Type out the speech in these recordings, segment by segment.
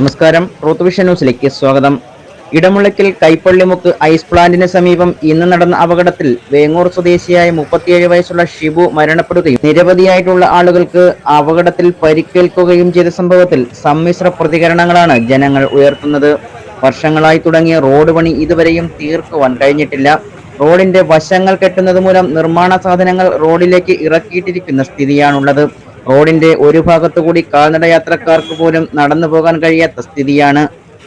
നമസ്കാരം. റോത്തുവിഷൻ ന്യൂസിലേക്ക് സ്വാഗതം. ഇടമുളയ്ക്കൽ കൈപ്പള്ളിമുക്ക് ഐസ് പ്ലാന്റിന് സമീപം ഇന്ന് നടന്ന അപകടത്തിൽ വേങ്ങൂർ സ്വദേശിയായ മുപ്പത്തിയേഴ് വയസ്സുള്ള ഷിബു മരണപ്പെടുകയും നിരവധിയായിട്ടുള്ള ആളുകൾക്ക് അപകടത്തിൽ പരിക്കേൽക്കുകയും ചെയ്ത സംഭവത്തിൽ സമ്മിശ്ര പ്രതികരണങ്ങളാണ് ജനങ്ങൾ ഉയർത്തുന്നത്. വർഷങ്ങളായി തുടങ്ങിയ റോഡ് പണി ഇതുവരെയും തീർക്കുവാൻ കഴിഞ്ഞിട്ടില്ല. റോഡിന്റെ വശങ്ങൾ കെട്ടുന്നത് മൂലം നിർമ്മാണ സാധനങ്ങൾ റോഡിലേക്ക് ഇറക്കിയിട്ടിരിക്കുന്ന സ്ഥിതിയാണുള്ളത്. റോഡിന്റെ ഒരു ഭാഗത്തുകൂടി കാൽനട യാത്രക്കാർക്ക് പോലും നടന്നു പോകാൻ കഴിയാത്ത സ്ഥിതിയാണ്.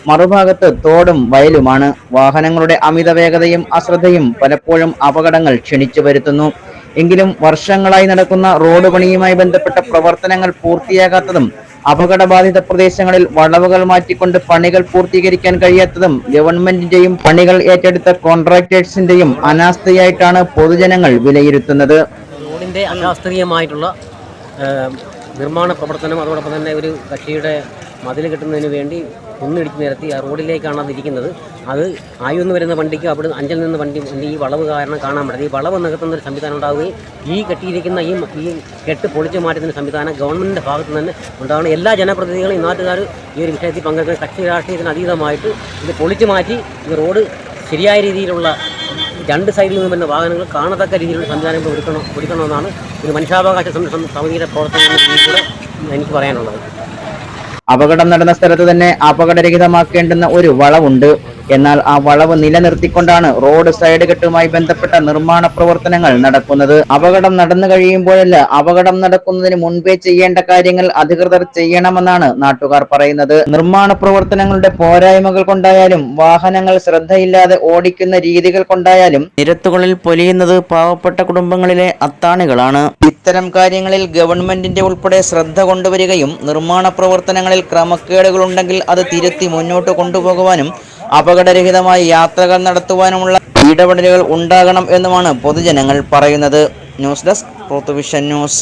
മറുഭാഗത്ത് തോടും വയലുമാണ്. വാഹനങ്ങളുടെ അമിത വേഗതയും അശ്രദ്ധയും പലപ്പോഴും അപകടങ്ങൾ ക്ഷണിച്ചു വരുത്തുന്നു. എങ്കിലും വർഷങ്ങളായി നടക്കുന്ന റോഡ് പണിയുമായി ബന്ധപ്പെട്ട പ്രവർത്തനങ്ങൾ പൂർത്തിയാകാത്തതും അപകടബാധിത പ്രദേശങ്ങളിൽ വളവുകൾ മാറ്റിക്കൊണ്ട് പണികൾ പൂർത്തീകരിക്കാൻ കഴിയാത്തതും ഗവൺമെന്റിന്റെയും പണികൾ ഏറ്റെടുത്ത കോൺട്രാക്ടേഴ്സിന്റെയും അനാസ്ഥയായിട്ടാണ് പൊതുജനങ്ങൾ വിലയിരുത്തുന്നത്. റോഡിന്റെ അശാസ്ത്രീയമായിട്ടുള്ള ആ, നിർമ്മാണ പ്രവർത്തനം അതോടൊപ്പം തന്നെ ഒരു കക്ഷിയുടെ മതിൽ കെട്ടുന്നതിന് വേണ്ടി കുന്നിടിച്ച് നിരത്തി ആ റോഡിലേക്കാണ് അത് ഇരിക്കുന്നത്. അത് ആയുന്ന് വരുന്ന വണ്ടിക്ക് അവിടെ അഞ്ചിൽ നിന്ന് വണ്ടി ഈ വളവ് കാരണം കാണാൻ പറ്റില്ല. ഈ വളവ് നികത്തുന്ന ഒരു സംവിധാനം ഉണ്ടാവുകയും ഈ കെട്ടിയിരിക്കുന്ന ഈ ഈ കെട്ട് പൊളിച്ചു മാറ്റുന്ന സംവിധാനം ഗവൺമെന്റിന്റെ ഭാഗത്ത് തന്നെ ഉണ്ടാവണം എല്ലാ ജനപ്രതിനിധികളും ഈ നാട്ടുകാർ ഈ ഒരു വിഷയത്തിൽ പങ്കെടുക്കുന്ന കക്ഷി രാഷ്ട്രീയത്തിന് അതീതമായിട്ട് ഇത് പൊളിച്ചു മാറ്റി ഈ റോഡ് ശരിയായ രീതിയിലുള്ള രണ്ട് സൈഡിൽ നിന്നും വരുന്ന വാഹനങ്ങൾ കാണത്തക്ക രീതിയിലുള്ള സംവിധാനങ്ങൾ ഒരുക്കണം ഒരുക്കണമെന്നാണ് ഒരു മനുഷ്യാവകാശ സംരക്ഷണ സമിതിയുടെ പ്രവർത്തനങ്ങൾ എനിക്ക് പറയാനുള്ളത്. അപകടം നടന്ന സ്ഥലത്ത് തന്നെ അപകടരഹിതമാക്കേണ്ടുന്ന ഒരു വളവുണ്ട്. എന്നാൽ ആ വളവ് നിലനിർത്തിക്കൊണ്ടാണ് റോഡ് സൈഡ് കെട്ടുമായി ബന്ധപ്പെട്ട നിർമ്മാണ പ്രവർത്തനങ്ങൾ നടക്കുന്നത്. അപകടം നടന്നു കഴിയുമ്പോഴല്ല അപകടം നടക്കുന്നതിന് മുൻപേ ചെയ്യേണ്ട കാര്യങ്ങൾ അധികൃതർ ചെയ്യണമെന്നാണ് നാട്ടുകാർ പറയുന്നത്. നിർമ്മാണ പ്രവർത്തനങ്ങളുടെ പോരായ്മകൾ കൊണ്ടായാലും വാഹനങ്ങൾ ശ്രദ്ധയില്ലാതെ ഓടിക്കുന്ന രീതികൾ കൊണ്ടായാലും നിരത്തുകളിൽ പൊലിയുന്നത് പാവപ്പെട്ട കുടുംബങ്ങളിലെ അത്താണികളാണ്. ഇത്തരം കാര്യങ്ങളിൽ ഗവൺമെന്റിന്റെ ഉൾപ്പെടെ ശ്രദ്ധ കൊണ്ടുവരികയും നിർമ്മാണ പ്രവർത്തനങ്ങളിൽ ക്രമക്കേടുകളുണ്ടെങ്കിൽ അത് തിരുത്തി മുന്നോട്ട് കൊണ്ടുപോകുവാനും അപകടരഹിതമായി യാത്രകൾ നടത്തുവാനുമുള്ള ഇടപെടലുകൾ ഉണ്ടാകണം എന്നുമാണ് പൊതുജനങ്ങൾ പറയുന്നത്. ന്യൂസ് ഡെസ്ക് പ്രോത്തുവിഷൻ ന്യൂസ്.